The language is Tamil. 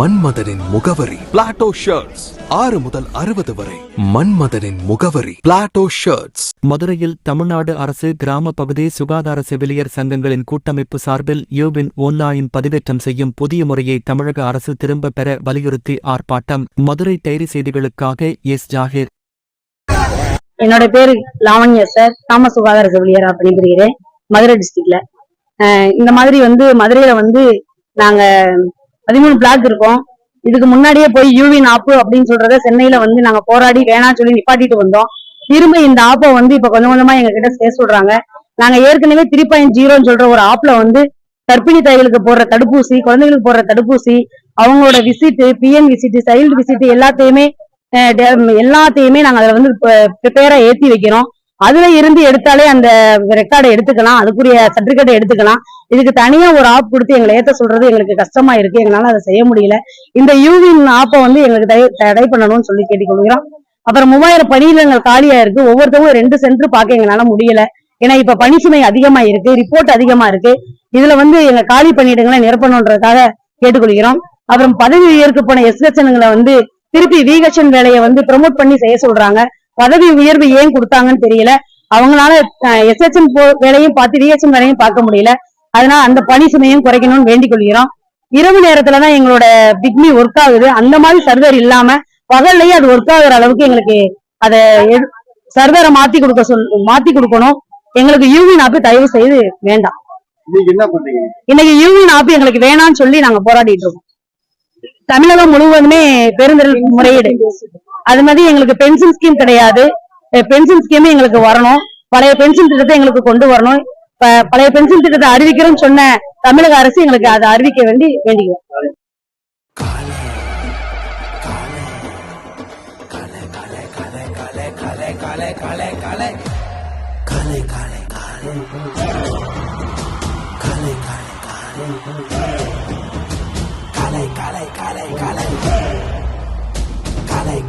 மன்மதனின் முகவரி. பிளாட்டோ ஷர்ட்ஸ் ஆறு முதல் அறுபது வரை. மன்மதனின் முகவரி. பிளாட்டோ ஷர்ட்ஸ் மதுரையில் தமிழ்நாடு அரசு கிராம பகுதி சுகாதார செவிலியர் சங்கங்களின் கூட்டமைப்பு சார்பில் யூவின் ஆன்லைன் பதிவேற்றம் செய்யும் புதிய முறையை தமிழக அரசு திரும்ப பெற வலியுறுத்தி ஆர்ப்பாட்டம். மதுரை டைரி செய்திகளுக்காக எஸ் ஜாகிர். என்னோட பேரு லாவண்யா சார். காம சுகாதார செவிலியரா பணிபுரிகிறேன். மதுரை டிஸ்ட்ரிக்ட்ல இந்த மாதிரி வந்து மதுரையில வந்து நாங்க பதிமூணு பிளாக் இருக்கும். இதுக்கு முன்னாடியே போய் யூவின் ஆப்பு அப்படின்னு சொல்றத சென்னையில வந்து நாங்க போராடி வேணாம் சொல்லி நிப்பாட்டிட்டு வந்தோம். திரும்ப இந்த ஆப்பை வந்து இப்ப கொஞ்சம் கொஞ்சமா எங்க கிட்ட சேர்த்து சொல்றாங்க நாங்க ஏற்கனவே த்ரீ பாயிண்ட் ஜீரோன்னு சொல்ற ஒரு ஆப்ல வந்து கர்ப்பிணி தாய்களுக்கு போடுற தடுப்பூசி குழந்தைகளுக்கு போடுற தடுப்பூசி அவங்களோட visit PN visit child visit எல்லாத்தையுமே எல்லாத்தையுமே நாங்க அதுல வந்து ப்ரிப்பேரா ஏத்தி வைக்கிறோம் அதுல இருந்து எடுத்தாலே அந்த ரெக்கார்டை எடுத்துக்கலாம். அதுக்குரிய சர்டிபிகேட்டை எடுத்துக்கலாம். இதுக்கு தனியா ஒரு ஆப் கொடுத்து எங்களை ஏத்த சொல்றது எங்களுக்கு கஷ்டமா இருக்கு. எங்களால அதை செய்ய முடியல. இந்த யூவின் ஆப்பை வந்து எங்களுக்கு தடை- பண்ணணும்னு சொல்லி கேட்டுக்கொள்கிறோம். அப்புறம் மூவாயிரம் பணியிடங்கள் காலியா இருக்கு. ஒவ்வொருத்தவங்க ரெண்டு சென்டர் பார்க்க எங்களால முடியல. ஏன்னா இப்ப பணிச்சுமை அதிகமா இருக்கு. ரிப்போர்ட் அதிகமா இருக்கு. இதுல வந்து எங்க காலி பணியிடங்களை நிரப்பணுன்றதுக்காக கேட்டுக்கொள்கிறோம். அப்புறம் பதவி உயர்வுக்கு போன எஸ்கச்சனுங்களை வந்து திருப்பி வீகச்சன் வேலையை வந்து ப்ரமோட் பண்ணி செய்ய சொல்றாங்க. பதவி உயர்வு ஏன் கொடுத்தாங்கன்னு தெரியல. அவங்களால எஸ்ஹெச்என் வேலையும் பார்த்து விஹெச்என் வேலையும் பார்க்க முடியல. அதனால அந்த பணி சுமையும் குறைக்கணும்னு வேண்டிக் கொள்கிறோம். இரவு நேரத்துலதான் எங்களோட பிக்மி ஒர்க் ஆகுது. அந்த மாதிரி சர்வர் இல்லாம பகல்லையும் அது ஒர்க் ஆகுற அளவுக்கு எங்களுக்கு அதை சர்வரை மாத்தி கொடுக்க சொல் மாத்தி கொடுக்கணும். எங்களுக்கு யூவின் ஆப்பு தயவு செய்து வேண்டாம். இன்னைக்கு யூனியன் ஆப் எங்களுக்கு வேணாம்னு சொல்லி நாங்க போராடிட்டு இருக்கோம். தமிழகம் முழுவதுமே பெருந்திரள் முறையீடு. அது மாதிரி எங்களுக்கு பென்ஷன் ஸ்கீம் கிடையாது பென்ஷன் ஸ்கீம் எங்களுக்கு வரணும் பழைய பென்ஷன் திட்டத்தை எங்களுக்கு கொண்டு வரணும் பழைய பென்ஷன் திட்டத்தை அறிவிக்கிறோம்னு சொன்ன தமிழக அரசு எங்களுக்கு அதை அறிவிக்க வேண்டி வேண்டிக்கிறோம்